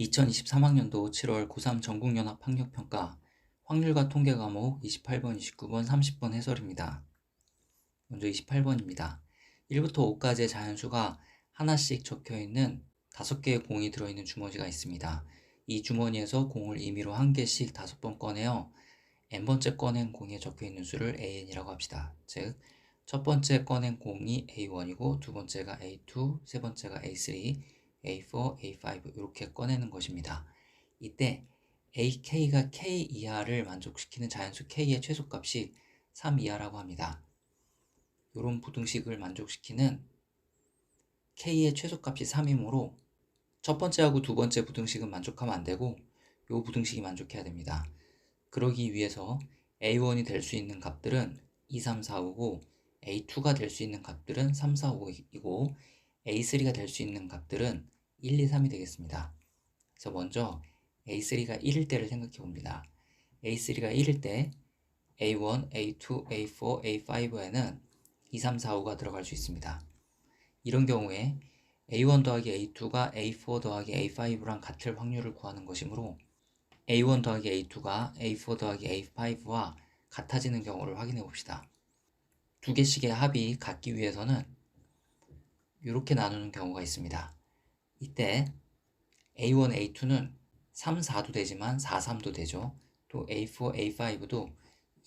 2023학년도 7월 고3 전국연합 학력평가 확률과 통계 과목 28번, 29번, 30번 해설입니다. 먼저 28번입니다. 1부터 5까지의 자연수가 하나씩 적혀 있는 5개의 공이 들어있는 주머니가 있습니다. 이 주머니에서 공을 임의로 한 개씩 5번 꺼내어 n번째 꺼낸 공에 적혀 있는 수를 an이라고 합시다. 즉, 첫 번째 꺼낸 공이 a1이고 두 번째가 a2, 세 번째가 a3, A4, A5 이렇게 꺼내는 것입니다. 이때 AK가 K 이하를 만족시키는 자연수 K의 최소값이 3 이하라고 합니다. 이런 부등식을 만족시키는 K의 최소값이 3이므로 첫 번째하고 두 번째 부등식은 만족하면 안 되고 이 부등식이 만족해야 됩니다. 그러기 위해서 A1이 될 수 있는 값들은 2, 3, 4, 5고 A2가 될 수 있는 값들은 3, 4, 5이고 A3가 될 수 있는 값들은 1, 2, 3이 되겠습니다. 그래서 먼저 A3가 1일 때를 생각해 봅니다. A3가 1일 때 A1, A2, A4, A5에는 2, 3, 4, 5가 들어갈 수 있습니다. 이런 경우에 A1 더하기 A2가 A4 더하기 A5랑 같을 확률을 구하는 것이므로 A1 더하기 A2가 A4 더하기 A5와 같아지는 경우를 확인해 봅시다. 두 개씩의 합이 같기 위해서는 이렇게 나누는 경우가 있습니다. 이때 A1, A2는 3, 4도 되지만 4, 3도 되죠. 또 A4, A5도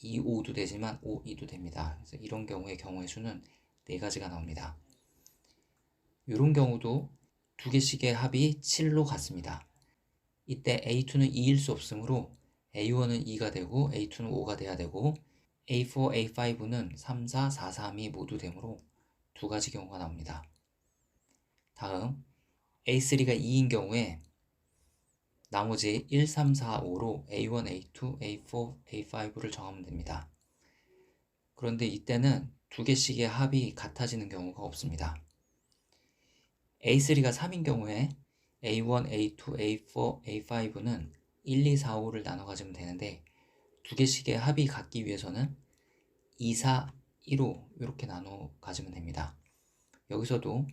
2, 5도 되지만 5, 2도 됩니다. 그래서 이런 경우의 경우의 수는 네 가지가 나옵니다. 이런 경우도 두 개씩의 합이 7로 같습니다. 이때 A2는 2일 수 없으므로 A1은 2가 되고 A2는 5가 돼야 되고 A4, A5는 3, 4, 4, 3이 모두 되므로 두 가지 경우가 나옵니다. 다음 A3가 2인 경우에 나머지 1, 3, 4, 5로 A1, A2, A4, A5를 정하면 됩니다. 그런데 이때는 두 개씩의 합이 같아지는 경우가 없습니다. A3가 3인 경우에 A1, A2, A4, A5는 1, 2, 4, 5를 나눠 가지면 되는데 두 개씩의 합이 같기 위해서는 2, 4, 1로 이렇게 나눠 가지면 됩니다. 여기서도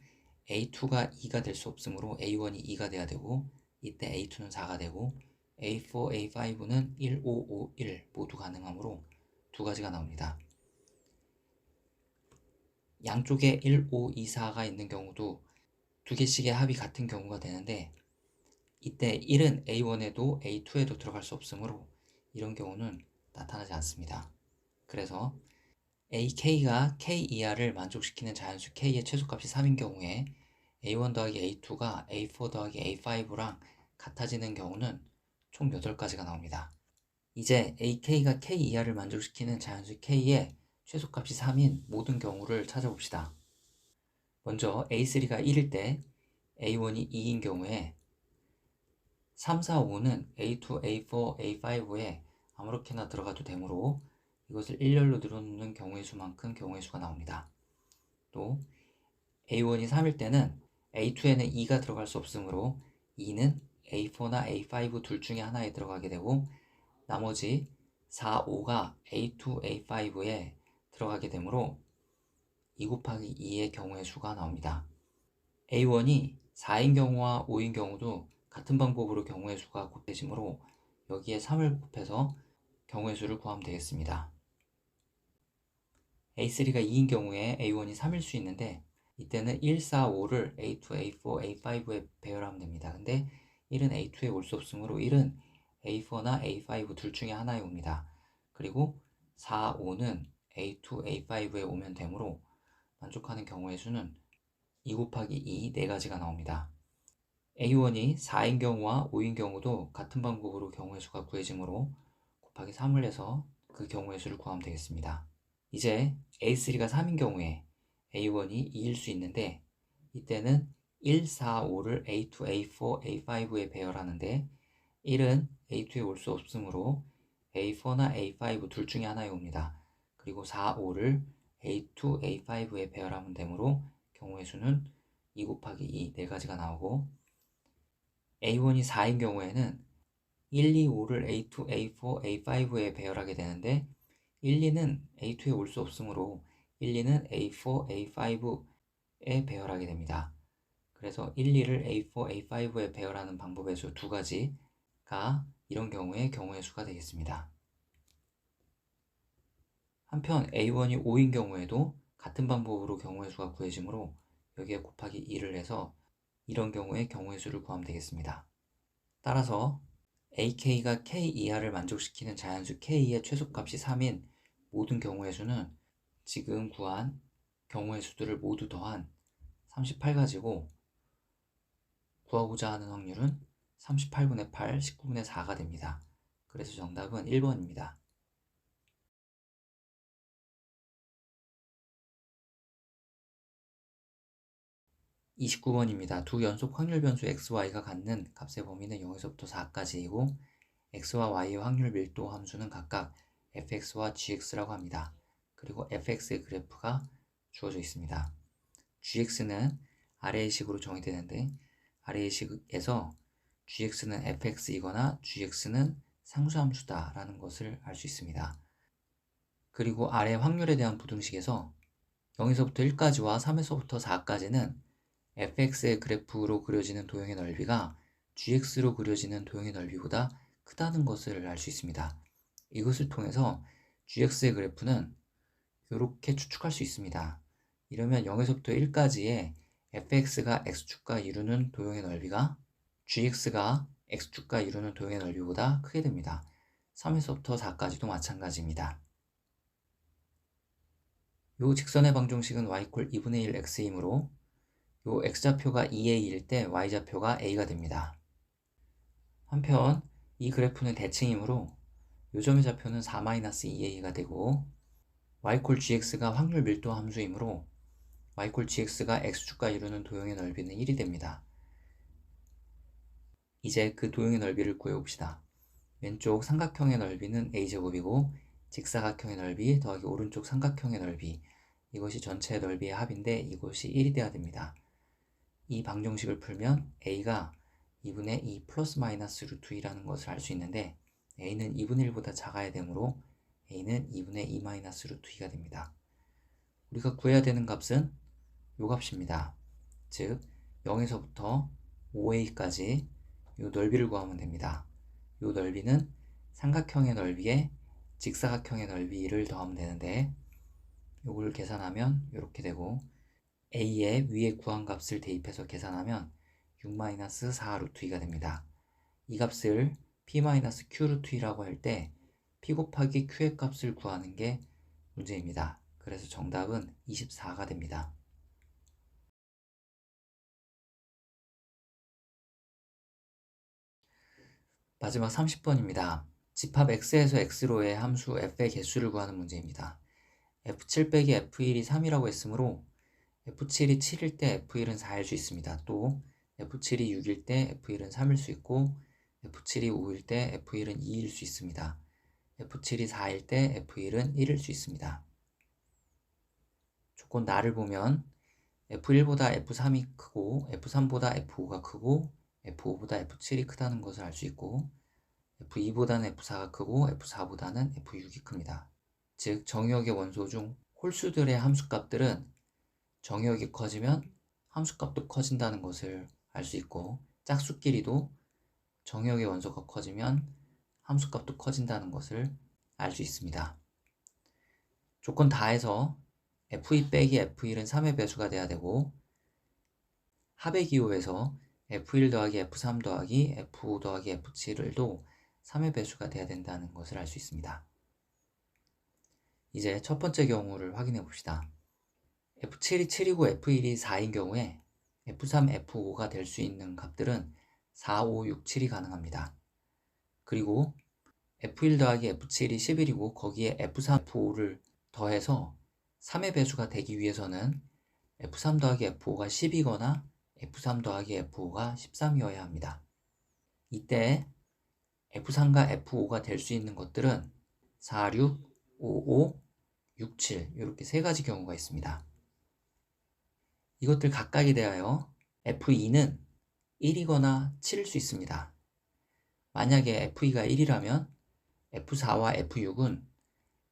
A2가 2가 될 수 없으므로 A1이 2가 돼야 되고 이때 A2는 4가 되고 A4, A5는 1, 5, 5, 1 모두 가능하므로 두 가지가 나옵니다. 양쪽에 1, 5, 2, 4가 있는 경우도 두 개씩의 합이 같은 경우가 되는데 이때 1은 A1에도 A2에도 들어갈 수 없으므로 이런 경우는 나타나지 않습니다. 그래서 AK가 K 이하를 만족시키는 자연수 K의 최소값이 3인 경우에 A1 더하기 A2가 A4 더하기 A5랑 같아지는 경우는 총 8가지가 나옵니다. 이제 AK가 K 이하를 만족시키는 자연수 K의 최소값이 3인 모든 경우를 찾아봅시다. 먼저 A3가 1일 때 A1이 2인 경우에 3, 4, 5는 A2, A4, A5에 아무렇게나 들어가도 되므로 이것을 일렬로 늘어놓는 경우의 수만큼 경우의 수가 나옵니다. 또 A1이 3일 때는 A2에는 2가 들어갈 수 없으므로 2는 A4나 A5 둘 중에 하나에 들어가게 되고 나머지 4, 5가 A2, A5에 들어가게 되므로 2 곱하기 2의 경우의 수가 나옵니다. A1이 4인 경우와 5인 경우도 같은 방법으로 경우의 수가 곱해지므로 여기에 3을 곱해서 경우의 수를 구하면 되겠습니다. A3가 2인 경우에 A1이 3일 수 있는데 이때는 1, 4, 5를 A2, A4, A5에 배열하면 됩니다. 근데 1은 A2에 올 수 없으므로 1은 A4나 A5 둘 중에 하나에 옵니다. 그리고 4, 5는 A2, A5에 오면 되므로 만족하는 경우의 수는 2 곱하기 2, 4가지가 나옵니다. A1이 4인 경우와 5인 경우도 같은 방법으로 경우의 수가 구해지므로 곱하기 3을 해서 그 경우의 수를 구하면 되겠습니다. 이제 A3가 3인 경우에 A1이 2일 수 있는데 이때는 1, 4, 5를 A2, A4, A5에 배열하는데 1은 A2에 올 수 없으므로 A4나 A5 둘 중에 하나에 옵니다. 그리고 4, 5를 A2, A5에 배열하면 되므로 경우의 수는 2 곱하기 2, 4가지가 나오고 A1이 4인 경우에는 1, 2, 5를 A2, A4, A5에 배열하게 되는데 1, 2는 A2에 올 수 없으므로 1, 2는 A4, A5에 배열하게 됩니다. 그래서 1, 2를 A4, A5에 배열하는 방법의 수 두 가지가 이런 경우에 경우의 수가 되겠습니다. 한편 A1이 5인 경우에도 같은 방법으로 경우의 수가 구해지므로 여기에 곱하기 2를 해서 이런 경우에 경우의 수를 구하면 되겠습니다. 따라서 AK가 K 이하를 만족시키는 자연수 K의 최소값이 3인 모든 경우의 수는 지금 구한 경우의 수들을 모두 더한 38가지고 구하고자 하는 확률은 38분의 8, 19분의 4가 됩니다. 그래서 정답은 1번입니다. 29번입니다. 두 연속 확률 변수 xy가 갖는 값의 범위는 0에서부터 4까지이고 x와 y의 확률 밀도 함수는 각각 fx와 gx라고 합니다. 그리고 fx의 그래프가 주어져 있습니다. gx는 아래의 식으로 정의되는데 아래의 식에서 gx는 fx이거나 gx는 상수함수다 라는 것을 알 수 있습니다. 그리고 아래 확률에 대한 부등식에서 0에서부터 1까지와 3에서부터 4까지는 fx의 그래프로 그려지는 도형의 넓이가 gx로 그려지는 도형의 넓이보다 크다는 것을 알 수 있습니다. 이것을 통해서 gx의 그래프는 이렇게 추측할 수 있습니다. 이러면 0에서부터 1까지의 fx가 x축과 이루는 도형의 넓이가 gx가 x축과 이루는 도형의 넓이보다 크게 됩니다. 3에서부터 4까지도 마찬가지입니다. 요 직선의 방정식은 y 2분의 1 x이므로 요 x좌표가 2a일 때 y좌표가 a가 됩니다. 한편 이 그래프는 대칭이므로 요점의 좌표는 4-2a가 되고 y gx가 확률 밀도 함수이므로 y gx가 x축과 이루는 도형의 넓이는 1이 됩니다. 이제 그 도형의 넓이를 구해봅시다. 왼쪽 삼각형의 넓이는 a제곱이고 직사각형의 넓이 더하기 오른쪽 삼각형의 넓이 이것이 전체 넓이의 합인데 이것이 1이 되어야 됩니다. 이 방정식을 풀면 a가 2분의 2 플러스 마이너스 루트 2라는 것을 알 수 있는데 a는 2분의 1보다 작아야 되므로 a는 2분의 2 마이너스 루트 2가 됩니다. 우리가 구해야 되는 값은 요 값입니다. 즉 0에서부터 5a까지 요 넓이를 구하면 됩니다. 요 넓이는 삼각형의 넓이에 직사각형의 넓이를 더하면 되는데 요걸 계산하면 이렇게 되고 a의 위에 구한 값을 대입해서 계산하면 6-4 루트 2가 됩니다. 이 값을 p-q 루트 2라고 할 때 p 곱하기 q의 값을 구하는 게 문제입니다. 그래서 정답은 24가 됩니다. 마지막 30번입니다. 집합 x에서 x로의 함수 f의 개수를 구하는 문제입니다. f7 빼기 f1이 3이라고 했으므로 F7이 7일 때 F1은 4일 수 있습니다. 또 F7이 6일 때 F1은 3일 수 있고 F7이 5일 때 F1은 2일 수 있습니다. F7이 4일 때 F1은 1일 수 있습니다. 조건 나를 보면 F1보다 F3이 크고 F3보다 F5가 크고 F5보다 F7이 크다는 것을 알 수 있고 F2보다는 F4가 크고 F4보다는 F6이 큽니다. 즉 정의역의 원소 중 홀수들의 함수값들은 정의역이 커지면 함수값도 커진다는 것을 알 수 있고 짝수끼리도 정의역의 원소가 커지면 함수값도 커진다는 것을 알 수 있습니다. 조건 다해서 F2 빼기 F1은 3의 배수가 돼야 되고 합의 기호에서 F1 더하기 F3 더하기 F5 더하기 F7을도 3의 배수가 돼야 된다는 것을 알 수 있습니다. 이제 첫 번째 경우를 확인해 봅시다. F7이 7이고 F1이 4인 경우에 F3, F5가 될 수 있는 값들은 4, 5, 6, 7이 가능합니다. 그리고 F1 더하기 F7이 11이고 거기에 F3, F5를 더해서 3의 배수가 되기 위해서는 F3 더하기 F5가 10이거나 F3 더하기 F5가 13이어야 합니다. 이때 F3과 F5가 될 수 있는 것들은 4, 6, 5, 5, 6, 7 이렇게 세 가지 경우가 있습니다. 이것들 각각에 대하여 F2는 1이거나 7일 수 있습니다. 만약에 F2가 1이라면 F4와 F6은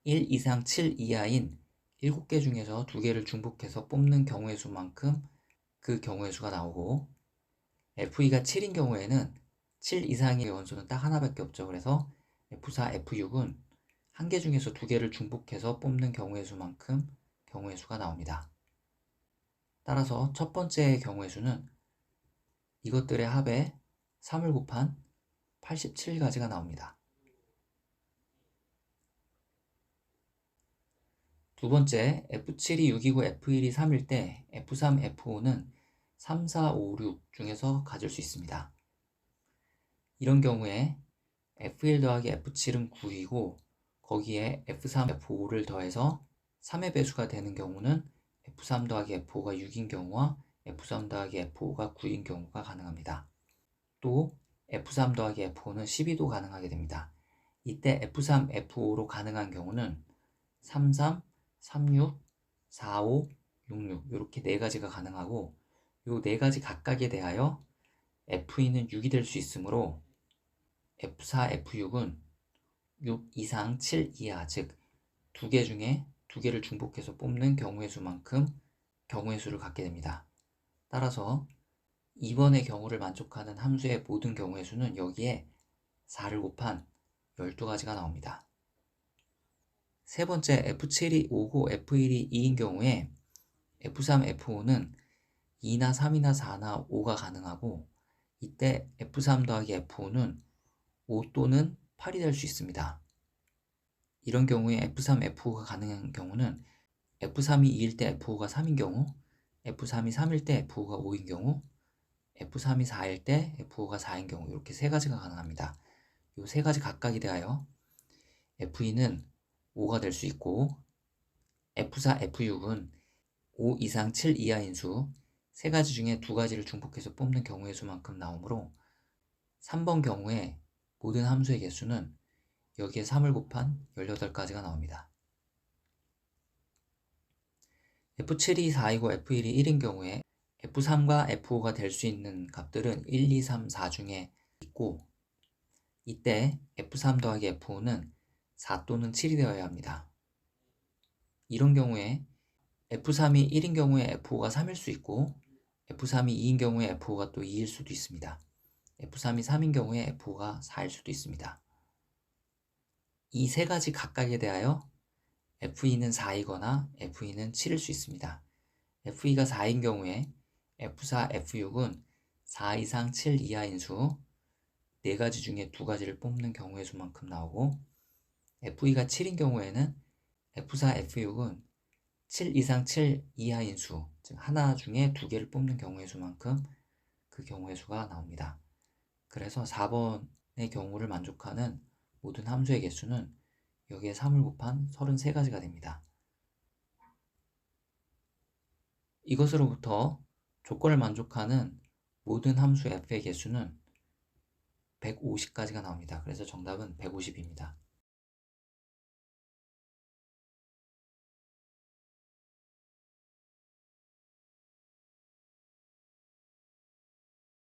1 이상 7 이하인 7개 중에서 2개를 중복해서 뽑는 경우의 수만큼 그 경우의 수가 나오고 FE가 7인 경우에는 7 이상의 원소는 딱 하나밖에 없죠. 그래서 F4, F6은 한 개 중에서 두 개를 중복해서 뽑는 경우의 수만큼 경우의 수가 나옵니다. 따라서 첫 번째 경우의 수는 이것들의 합에 3을 곱한 87가지가 나옵니다. 두 번째, F7이 6이고 F1이 3일 때 F3, F5는 3, 4, 5, 6 중에서 가질 수 있습니다. 이런 경우에 F1 더하기 F7은 9이고 거기에 F3, F5를 더해서 3의 배수가 되는 경우는 F3 더하기 F5가 6인 경우와 F3 더하기 F5가 9인 경우가 가능합니다. 또 F3 더하기 F5는 12도 가능하게 됩니다. 이때 F3, F5로 가능한 경우는 33, 36, 45, 66 이렇게 네 가지가 가능하고 이네 가지 각각에 대하여 F2는 6이 될 수 있으므로 F4, F6은 6 이상 7 이하 즉 두 개 중에 두 개를 중복해서 뽑는 경우의 수만큼 경우의 수를 갖게 됩니다. 따라서 2번의 경우를 만족하는 함수의 모든 경우의 수는 여기에 4를 곱한 12가지가 나옵니다. 세 번째 F7이 5고 F1이 2인 경우에 F3, F5는 2나 3이나 4나 5가 가능하고 이때 F3 더하기 F5는 5 또는 8이 될 수 있습니다. 이런 경우에 F3, F5가 가능한 경우는 F3이 2일 때 F5가 3인 경우, F3이 3일 때 F5가 5인 경우, F3이 4일 때 F5가 4인 경우 이렇게 세 가지가 가능합니다. 이 세 가지 각각에 대하여 F2는 5가 될 수 있고 F4, F6은 5 이상 7 이하인 수 세 가지 중에 두 가지를 중복해서 뽑는 경우의 수만큼 나오므로 3번 경우에 모든 함수의 개수는 여기에 3을 곱한 18가지가 나옵니다. F7이 4이고 F1이 1인 경우에 F3과 F5가 될 수 있는 값들은 1, 2, 3, 4 중에 있고 이때 F3 더하기 F5는 4 또는 7이 되어야 합니다. 이런 경우에 F3이 1인 경우에 F5가 3일 수 있고 F3이 2인 경우에 F5가 또 2일 수도 있습니다. F3이 3인 경우에 F5가 4일 수도 있습니다. 이 세 가지 각각에 대하여 F2는 4이거나 F2는 7일 수 있습니다. F2가 4인 경우에 F4, F6은 4 이상 7 이하인 수, 4가지 중에 2가지를 뽑는 경우의 수만큼 나오고 F2가 7인 경우에는 F4, F6은 7 이상 7 이하인 수, 즉 하나 중에 두 개를 뽑는 경우의 수만큼 그 경우의 수가 나옵니다. 그래서 4번의 경우를 만족하는 모든 함수의 개수는 여기에 3을 곱한 33가지가 됩니다. 이것으로부터 조건을 만족하는 모든 함수 f의 개수는 150까지가 나옵니다. 그래서 정답은 150입니다.